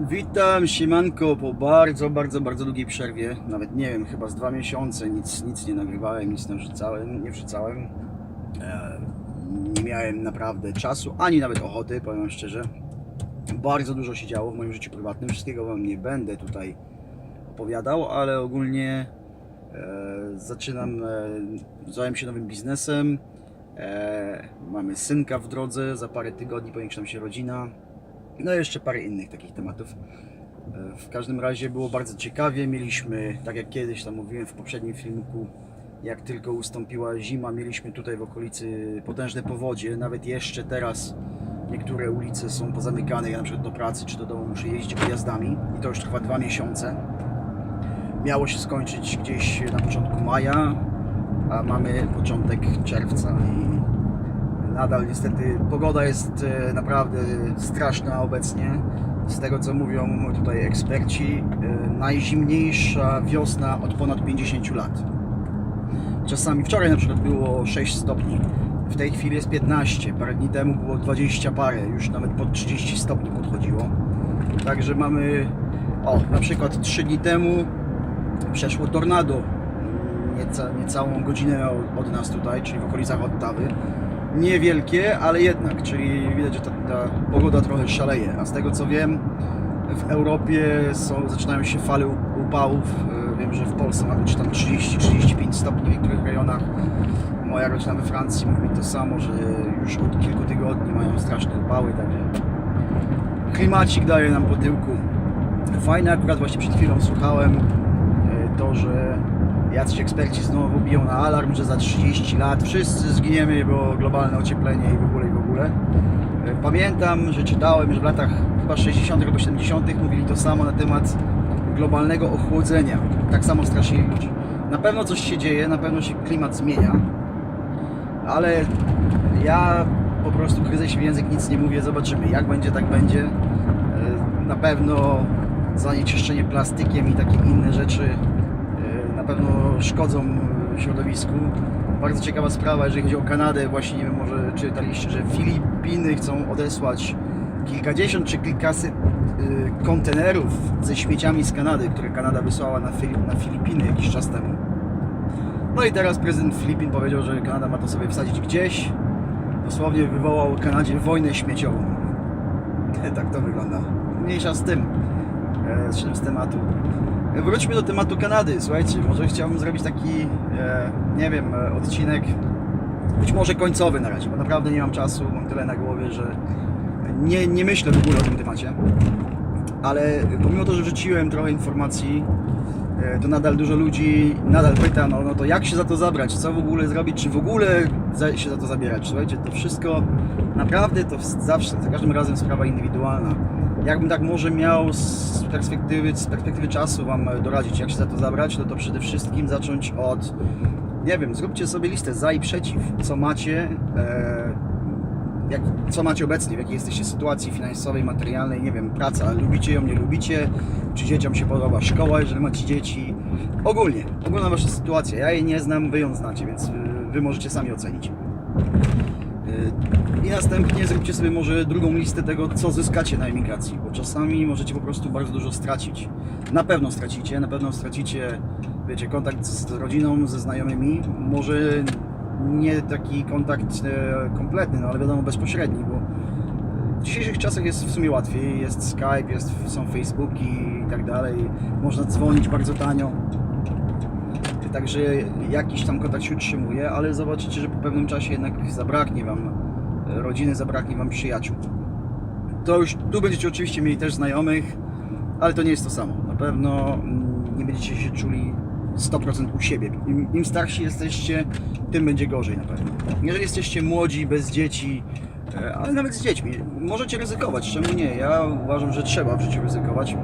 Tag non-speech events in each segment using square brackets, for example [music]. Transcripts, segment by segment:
Witam, siemanko, po bardzo, bardzo, bardzo długiej przerwie, nawet nie wiem, chyba z dwa miesiące, nic, nic nie nagrywałem, nic nie wrzucałem, nie wrzucałem. E, nie miałem naprawdę czasu, ani nawet ochoty, powiem szczerze. Bardzo dużo się działo w moim życiu prywatnym, wszystkiego Wam nie będę tutaj opowiadał, ale ogólnie e, zaczynam, e, zająłem się nowym biznesem, mamy synka w drodze, za parę tygodni powiększa się rodzina, no i jeszcze parę innych takich tematów. E, W każdym razie było bardzo ciekawie. Mieliśmy, tak jak kiedyś tam mówiłem w poprzednim filmiku, jak tylko ustąpiła zima, mieliśmy tutaj w okolicy potężne powodzie. Nawet jeszcze teraz niektóre ulice są pozamykane. Ja na przykład do pracy czy do domu muszę jeździć pojazdami i to już trwa dwa miesiące. Miało się skończyć gdzieś na początku maja, a mamy początek czerwca i nadal niestety pogoda jest e, naprawdę straszna obecnie. Z tego co mówią tutaj eksperci, e, najzimniejsza wiosna od ponad 50 lat. Czasami wczoraj na przykład było 6 stopni, w tej chwili jest 15, parę dni temu było 20 parę, już nawet pod 30 stopni podchodziło. Także mamy, o na przykład 3 dni temu przeszło tornado, nieca, niecałą godzinę od, nas tutaj, czyli w okolicach Ottawy niewielkie, ale jednak, czyli widać, że ta, ta pogoda trochę szaleje. A z tego co wiem, w Europie są, zaczynają się fale upałów. E, Wiem, że w Polsce ma być tam 30-35 stopni w niektórych rejonach. Moja rodzina we Francji mówi to samo, że już od kilku tygodni mają straszne upały, także klimacik daje nam po tyłku. Fajne akurat właśnie przed chwilą słuchałem e, to, że jacyś eksperci znowu biją na alarm, że za 30 lat wszyscy zginiemy, bo globalne ocieplenie i w ogóle i w ogóle. E, Pamiętam, że czytałem, że w latach chyba 60. albo 70. mówili to samo na temat globalnego ochłodzenia. Tak samo straszyli ludzi. Na pewno coś się dzieje, na pewno się klimat zmienia, ale ja po prostu gryzę się w język, nic nie mówię, zobaczymy jak będzie, tak będzie. E, Na pewno zanieczyszczenie plastykiem i takie inne rzeczy na pewno szkodzą środowisku. Bardzo ciekawa sprawa, jeżeli chodzi o Kanadę, właśnie nie wiem, może czytaliście, że Filipiny chcą odesłać kilkadziesiąt czy kilkaset y, kontenerów ze śmieciami z Kanady, które Kanada wysłała na, na Filipiny jakiś czas temu. No i teraz prezydent Filipin powiedział, że Kanada ma to sobie wsadzić gdzieś. Dosłownie wywołał Kanadzie wojnę śmieciową. [laughs] tak to wygląda. Mniejsza z tym, e, z tematu. E, Wróćmy do tematu Kanady. Słuchajcie, może chciałbym zrobić taki, e, nie wiem, e, odcinek, być może końcowy na razie, bo naprawdę nie mam czasu, mam tyle na głowie, że nie, nie myślę w ogóle o tym temacie. Ale pomimo to, że wrzuciłem trochę informacji, to nadal dużo ludzi nadal pyta, no, no to jak się za to zabrać, co w ogóle zrobić, czy w ogóle się za to zabierać. Słuchajcie, to wszystko naprawdę to zawsze, za każdym razem sprawa indywidualna. Jakbym tak może miał z perspektywy, z perspektywy czasu Wam doradzić, jak się za to zabrać, no to przede wszystkim zacząć od, nie wiem, zróbcie sobie listę za i przeciw, co macie, e, jak, co macie obecnie, w jakiej jesteście sytuacji finansowej, materialnej, nie wiem, praca, lubicie ją, nie lubicie, czy dzieciom się podoba szkoła, jeżeli macie dzieci, ogólnie, ogólna wasza sytuacja, ja jej nie znam, wy ją znacie, więc y, wy możecie sami ocenić. I następnie zróbcie sobie może drugą listę tego, co zyskacie na emigracji, bo czasami możecie po prostu bardzo dużo stracić. Na pewno stracicie, na pewno stracicie, wiecie, kontakt z rodziną, ze znajomymi, może nie taki kontakt e, kompletny, no ale wiadomo bezpośredni, bo w dzisiejszych czasach jest w sumie łatwiej, jest Skype, jest, są Facebooki i tak dalej, można dzwonić bardzo tanio. Także jakiś tam kontakt się utrzymuje, ale zobaczycie, że po pewnym czasie jednak zabraknie Wam rodziny, zabraknie Wam przyjaciół. To już tu będziecie oczywiście mieli też znajomych, ale to nie jest to samo. Na pewno mm, nie będziecie się czuli 100% u siebie. Im, Im starsi jesteście, tym będzie gorzej na pewno. Jeżeli jesteście młodzi, bez dzieci, e, ale nawet z dziećmi, możecie ryzykować, czemu nie? Ja uważam, że trzeba w życiu ryzykować.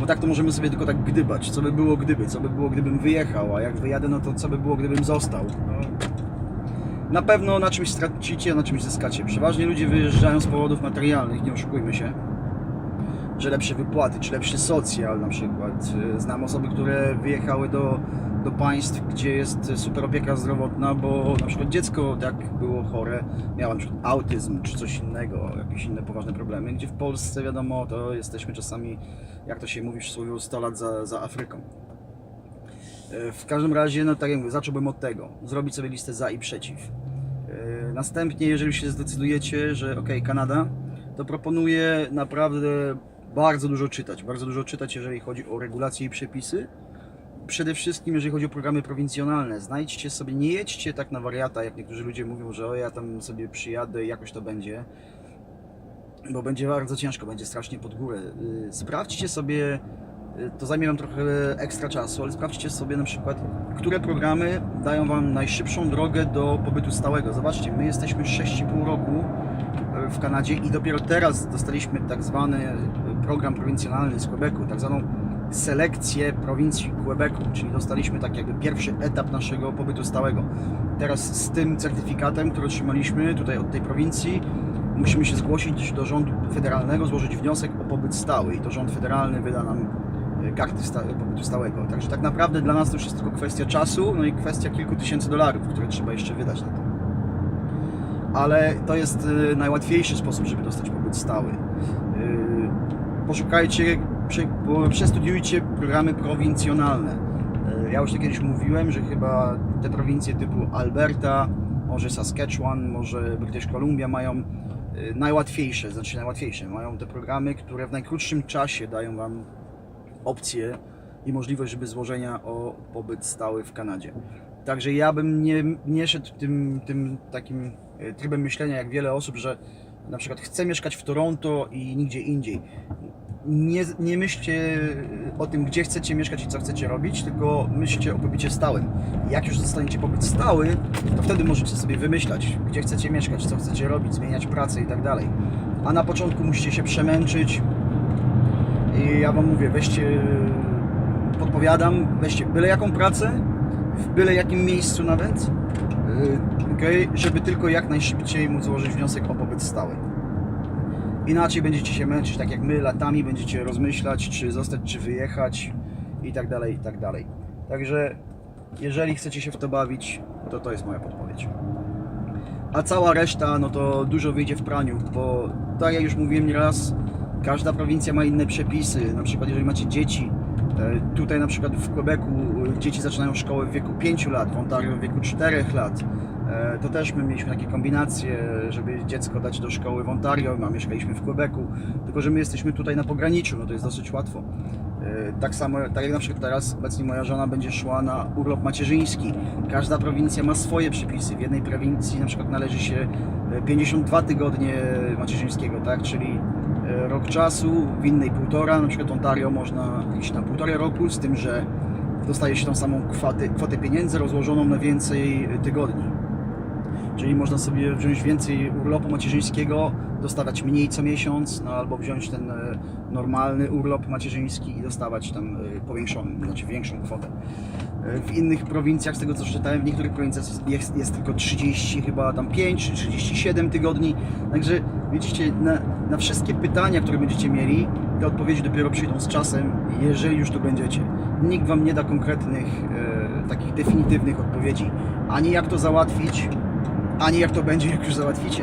Bo tak to możemy sobie tylko tak gdybać. Co by było gdyby? Co by było gdybym wyjechał? A jak wyjadę, no to co by było gdybym został? No. Na pewno na czymś stracicie, na czymś zyskacie. Przeważnie ludzie wyjeżdżają z powodów materialnych, nie oszukujmy się. że lepsze wypłaty, czy lepszy socjal na przykład. Znam osoby, które wyjechały do, do państw, gdzie jest super opieka zdrowotna, bo na przykład dziecko tak było chore, miało na przykład autyzm czy coś innego, jakieś inne poważne problemy, gdzie w Polsce wiadomo, to jesteśmy czasami, jak to się mówi w przysłowiu, 100 lat za, za Afryką. E, W każdym razie, no tak jak mówię, zacząłbym od tego. Zrobić sobie listę za i przeciw. E, Następnie, jeżeli się zdecydujecie, że ok, Kanada, to proponuję naprawdę bardzo dużo czytać. Bardzo dużo czytać, jeżeli chodzi o regulacje i przepisy. Przede wszystkim, jeżeli chodzi o programy prowincjonalne. Znajdźcie sobie, nie jedźcie tak na wariata, jak niektórzy ludzie mówią, że o ja tam sobie przyjadę i jakoś to będzie. Bo będzie bardzo ciężko, będzie strasznie pod górę. Y, Sprawdźcie sobie to zajmie Wam trochę ekstra czasu, ale sprawdźcie sobie na przykład, które programy dają Wam najszybszą drogę do pobytu stałego. Zobaczcie, my jesteśmy 6,5 roku e, w Kanadzie i dopiero teraz dostaliśmy tak zwany program prowincjonalny z Quebecu, tak zwaną selekcję prowincji Quebecu, czyli dostaliśmy tak jakby pierwszy etap naszego pobytu stałego. Teraz z tym certyfikatem, który otrzymaliśmy tutaj od tej prowincji, musimy się zgłosić do rządu federalnego, złożyć wniosek o pobyt stały i to rząd federalny wyda nam e, karty sta- pobytu stałego. Także tak naprawdę dla nas to już jest tylko kwestia czasu, no i kwestia kilku tysięcy dolarów, które trzeba jeszcze wydać na to. Ale to jest e, najłatwiejszy sposób, żeby dostać pobyt stały. E, Poszukajcie, przestudiujcie programy prowincjonalne. E, Ja już to kiedyś mówiłem, że chyba te prowincje typu Alberta, może Saskatchewan, może British Columbia mają e, najłatwiejsze, znaczy najłatwiejsze, mają te programy, które w najkrótszym czasie dają Wam opcję i możliwość, żeby złożenia o pobyt stały w Kanadzie. Także ja bym nie, nie szedł tym, tym takim e, trybem myślenia, jak wiele osób, że na przykład chcę mieszkać w Toronto i nigdzie indziej. Nie, nie myślcie o tym, gdzie chcecie mieszkać i co chcecie robić, tylko myślcie o pobycie stałym. Jak już zostaniecie pobyt stały, to wtedy możecie sobie wymyślać, gdzie chcecie mieszkać, co chcecie robić, zmieniać pracę i tak dalej. A na początku musicie się przemęczyć, i ja Wam mówię, weźcie, podpowiadam, weźcie byle jaką pracę, w byle jakim miejscu nawet, yy, okej, żeby tylko jak najszybciej móc złożyć wniosek o pobyt stały. Inaczej będziecie się męczyć, tak jak my, latami będziecie rozmyślać, czy zostać, czy wyjechać i tak dalej, i tak dalej. Także jeżeli chcecie się w to bawić, to to jest moja podpowiedź. A cała reszta, no to dużo wyjdzie w praniu, bo tak jak już mówiłem nieraz, każda prowincja ma inne przepisy. Na przykład, jeżeli macie dzieci, e, tutaj na przykład w Quebecu e, dzieci zaczynają szkołę w wieku 5 lat, w Ontario w wieku 4 lat. E, To też my mieliśmy takie kombinacje, żeby dziecko dać do szkoły w Ontario, a mieszkaliśmy w Quebecu, tylko że my jesteśmy tutaj na pograniczu, no to jest dosyć łatwo. Tak samo, tak jak na przykład teraz obecnie moja żona będzie szła na urlop macierzyński. Każda prowincja ma swoje przepisy. W jednej prowincji na przykład należy się e, 52 tygodnie macierzyńskiego, tak? Czyli rok czasu, w innej półtora, na przykład Ontario można iść na półtora roku, z tym, że dostaje się tą samą kwotę, kwotę pieniędzy rozłożoną na więcej tygodni. Czyli można sobie wziąć więcej urlopu macierzyńskiego, dostawać mniej co miesiąc, no albo wziąć ten e, normalny urlop macierzyński i dostawać tam e, powiększoną, znaczy większą kwotę. E, W innych prowincjach, z tego co czytałem, w niektórych prowincjach jest, jest tylko 30, chyba tam 5 czy 37 tygodni. Także widzicie, na, na wszystkie pytania, które będziecie mieli, te odpowiedzi dopiero przyjdą z czasem, jeżeli już tu będziecie. Nikt Wam nie da konkretnych, e, takich definitywnych odpowiedzi, ani jak to załatwić, ani jak to będzie, jak już załatwicie.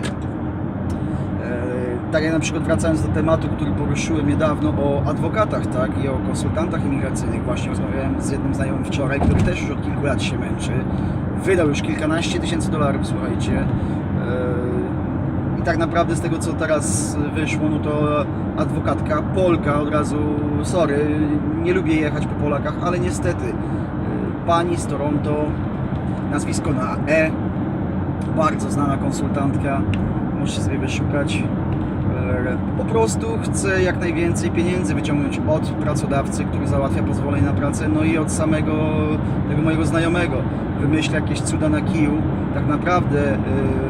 E, Tak jak na przykład wracając do tematu, który poruszyłem niedawno o adwokatach, tak, i o konsultantach imigracyjnych. Właśnie rozmawiałem z jednym znajomym wczoraj, który też już od kilku lat się męczy. Wydał już kilkanaście tysięcy dolarów, słuchajcie. E, I tak naprawdę z tego, co teraz wyszło, no to adwokatka Polka od razu, sorry, nie lubię jechać po Polakach, ale niestety e, pani z Toronto, nazwisko na E, bardzo znana konsultantka, możecie sobie wyszukać. E, Po prostu chcę jak najwięcej pieniędzy wyciągnąć od pracodawcy, który załatwia pozwolenie na pracę, no i od samego tego mojego znajomego. Wymyśla jakieś cuda na kiju. Tak naprawdę e,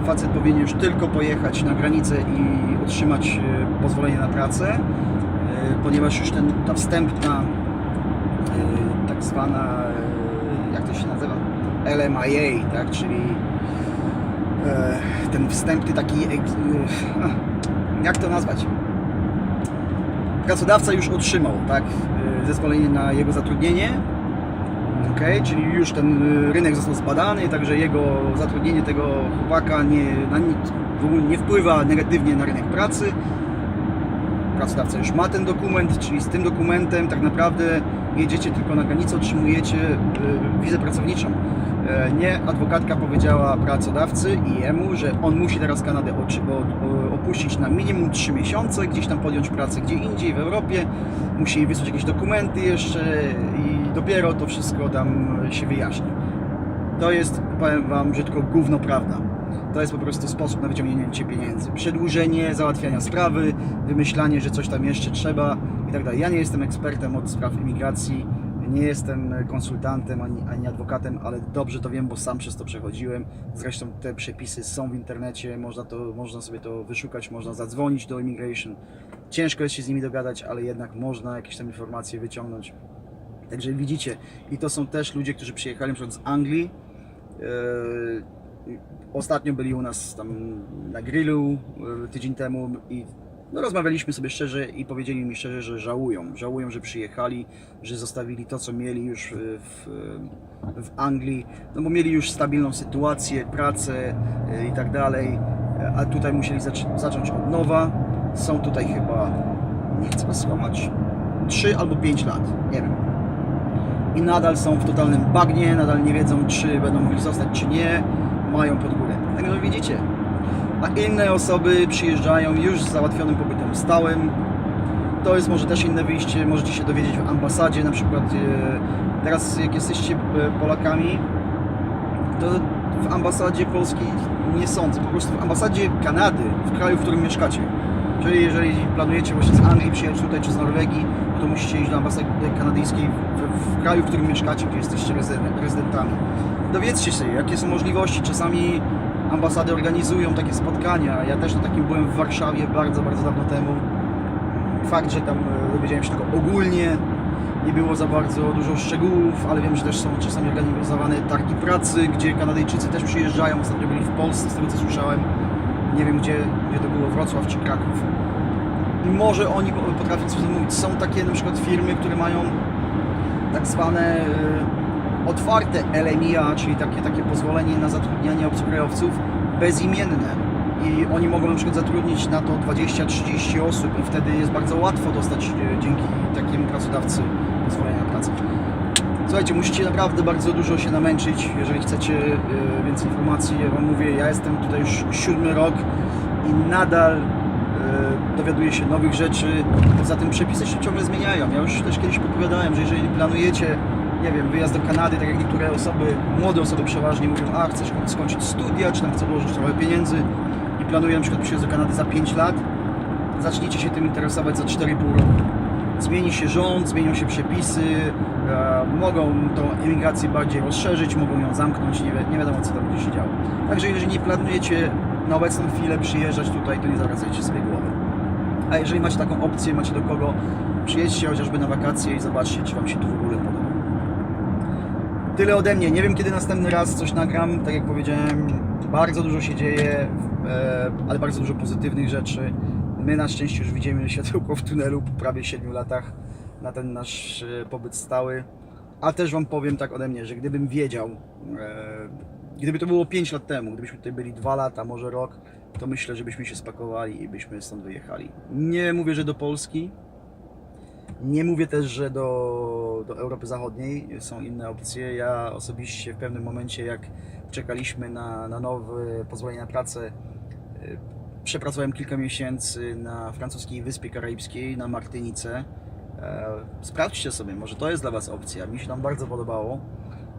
facet powinien już tylko pojechać na granicę i otrzymać e, pozwolenie na pracę, ponieważ już ten, ta wstępna tak zwana, jak to się nazywa? LMIA, tak, czyli ten wstępny taki, ek- e, jak to nazwać? pracodawca już otrzymał tak, zezwolenie na jego zatrudnienie, okay, czyli już ten rynek został zbadany, także jego zatrudnienie tego chłopaka nie, na nic, w ogóle nie wpływa negatywnie na rynek pracy. Pracodawca już ma ten dokument, czyli z tym dokumentem tak naprawdę jedziecie tylko na granicę, otrzymujecie wizę pracowniczą. E, Nie, adwokatka powiedziała pracodawcy i jemu, że on musi teraz Kanadę opuścić na minimum 3 miesiące, gdzieś tam podjąć pracę gdzie indziej w Europie, musi wysłać jakieś dokumenty jeszcze i dopiero to wszystko tam się wyjaśni. To jest, powiem Wam brzydko, gówno prawda. To jest po prostu sposób na wyciągnięcie pieniędzy. Przedłużenie załatwiania sprawy, wymyślanie, że coś tam jeszcze trzeba i tak dalej. Ja nie jestem ekspertem od spraw imigracji, nie jestem konsultantem ani, ani adwokatem, ale dobrze to wiem, bo sam przez to przechodziłem. Zresztą te przepisy są w internecie, można, to, można sobie to wyszukać, można zadzwonić do immigration. Ciężko jest się z nimi dogadać, ale jednak można jakieś tam informacje wyciągnąć. Także widzicie, i to są też ludzie, którzy przyjechali z Anglii. Yy, Ostatnio byli u nas tam na grillu yy, tydzień temu i no, rozmawialiśmy sobie szczerze i powiedzieli mi szczerze, że żałują. Żałują, że przyjechali, że zostawili to, co mieli już yy, w, yy, w Anglii, no bo mieli już stabilną sytuację, pracę yy, i tak dalej, a tutaj musieli zac- zacząć od nowa. Są tutaj chyba, nie chcę skłamać, 3 albo 5 lat, nie wiem i nadal są w totalnym bagnie, nadal nie wiedzą, czy będą mogli zostać, czy nie, mają pod górę. Także no widzicie. A inne osoby przyjeżdżają już z załatwionym pobytem stałym. To jest może też inne wyjście, możecie się dowiedzieć w ambasadzie, na przykład e, teraz jak jesteście e, Polakami, to w ambasadzie polskiej nie sądzę, po prostu w ambasadzie Kanady, w kraju, w którym mieszkacie. Czyli jeżeli planujecie właśnie z Anglii przyjechać tutaj czy z Norwegii, to musicie iść do ambasady kanadyjskiej w, w kraju, w którym mieszkacie, gdzie jesteście rezydent- rezydentami. Dowiedzcie się, jakie są możliwości. Czasami ambasady organizują takie spotkania. Ja też na takim byłem w Warszawie bardzo, bardzo dawno temu. Fakt, że tam e, dowiedziałem się tego ogólnie, nie było za bardzo dużo szczegółów, ale wiem, że też są czasami organizowane targi pracy, gdzie Kanadyjczycy też przyjeżdżają. Ostatnio byli w Polsce, z tego co słyszałem. Nie wiem gdzie, gdzie to było, Wrocław czy Kraków. I może oni po- potrafią coś zamówić. Są takie na przykład firmy, które mają tak zwane e, otwarte LMIA, czyli takie, takie pozwolenie na zatrudnianie obcokrajowców bezimienne. I oni mogą na przykład zatrudnić na to 20-30 osób i wtedy jest bardzo łatwo dostać e, dzięki takiemu pracodawcy pozwolenie na pracę. Słuchajcie, musicie naprawdę bardzo dużo się namęczyć, jeżeli chcecie e, więcej informacji. Ja Wam mówię, ja jestem tutaj już siódmy rok i nadal e, dowiaduję się nowych rzeczy. Poza tym przepisy się ciągle zmieniają. Ja już też kiedyś podpowiadałem, że jeżeli planujecie, nie wiem, wyjazd do Kanady, tak jak niektóre osoby, młode osoby przeważnie mówią, a chcesz skończyć studia, czy tam chcę włożyć trochę pieniędzy i planuję na przykład przyjazd do Kanady za 5 lat, zacznijcie się tym interesować za 4,5 roku. Zmieni się rząd, zmienią się przepisy, e, mogą tą emigrację bardziej rozszerzyć, mogą ją zamknąć, nie, wi- nie wiadomo co tam będzie się działo. Także jeżeli nie planujecie na obecną chwilę przyjeżdżać tutaj, to nie zawracajcie sobie głowy. A jeżeli macie taką opcję, macie do kogo, przyjedźcie chociażby na wakacje i zobaczcie, czy Wam się tu w ogóle podoba. Tyle ode mnie. Nie wiem, kiedy następny raz coś nagram. Tak jak powiedziałem, bardzo dużo się dzieje, e, ale bardzo dużo pozytywnych rzeczy. My na szczęście już widzimy światełko w tunelu po prawie 7 latach na ten nasz e, pobyt stały. A też Wam powiem tak ode mnie, że gdybym wiedział, e, gdyby to było 5 lat temu, gdybyśmy tutaj byli 2 lata, może rok, to myślę, żebyśmy się spakowali i byśmy stąd wyjechali. Nie mówię, że do Polski, nie mówię też, że do, do Europy Zachodniej są inne opcje. Ja osobiście w pewnym momencie, jak czekaliśmy na, na nowe pozwolenie na pracę, y, przepracowałem kilka miesięcy na francuskiej wyspie karaibskiej, na Martynice. E, Sprawdźcie sobie, może to jest dla Was opcja. Mi się tam bardzo podobało.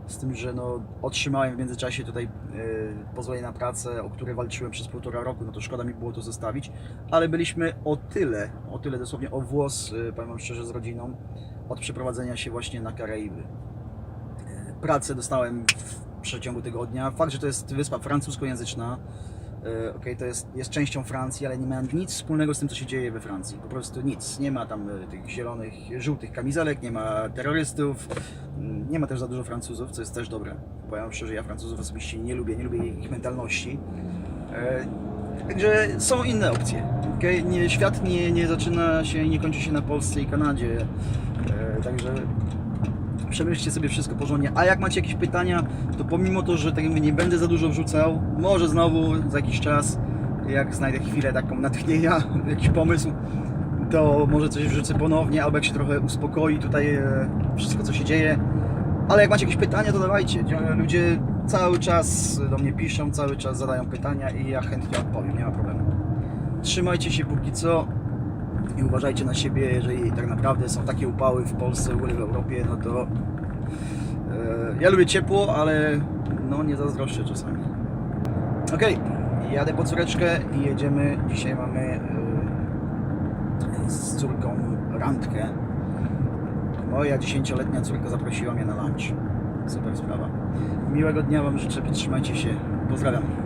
Z tym, że no, otrzymałem w międzyczasie tutaj y, pozwolenie na pracę, o które walczyłem przez półtora roku, no to szkoda mi było to zostawić, ale byliśmy o tyle, o tyle dosłownie o włos, y, powiem Wam szczerze, z rodziną, od przeprowadzenia się właśnie na Karaiby. Y, Pracę dostałem w przeciągu tygodnia. Fakt, że to jest wyspa francuskojęzyczna, y, okej, to jest, jest częścią Francji, ale nie ma nic wspólnego z tym, co się dzieje we Francji. Po prostu nic. Nie ma tam y, tych zielonych, żółtych kamizelek, nie ma terrorystów, mm, nie ma też za dużo Francuzów, co jest też dobre. Powiem szczerze, ja Francuzów osobiście nie lubię, nie lubię ich mentalności. E, Także są inne opcje. okej? Nie, świat nie, nie zaczyna się nie kończy się na Polsce i Kanadzie. E, także przemyślcie sobie wszystko porządnie. A jak macie jakieś pytania, to pomimo to, że tak mówię, nie będę za dużo wrzucał, może znowu za jakiś czas, jak znajdę chwilę taką natchnienia, [laughs] jakiś pomysł, to może coś wrzucę ponownie, albo jak się trochę uspokoi tutaj e, wszystko, co się dzieje. Ale jak macie jakieś pytania, to dawajcie. Dzie- Ludzie cały czas do mnie piszą, cały czas zadają pytania i ja chętnie odpowiem, nie ma problemu. Trzymajcie się póki co i uważajcie na siebie, jeżeli tak naprawdę są takie upały w Polsce, w ogóle w Europie, no to e, ja lubię ciepło, ale no nie zazdroszczę czasami. Okej, jadę po córeczkę i jedziemy. Dzisiaj mamy e, z córką randkę. Moja dziesięcioletnia córka zaprosiła mnie na lunch. Super sprawa. Miłego dnia Wam życzę, trzymajcie się. Pozdrawiam.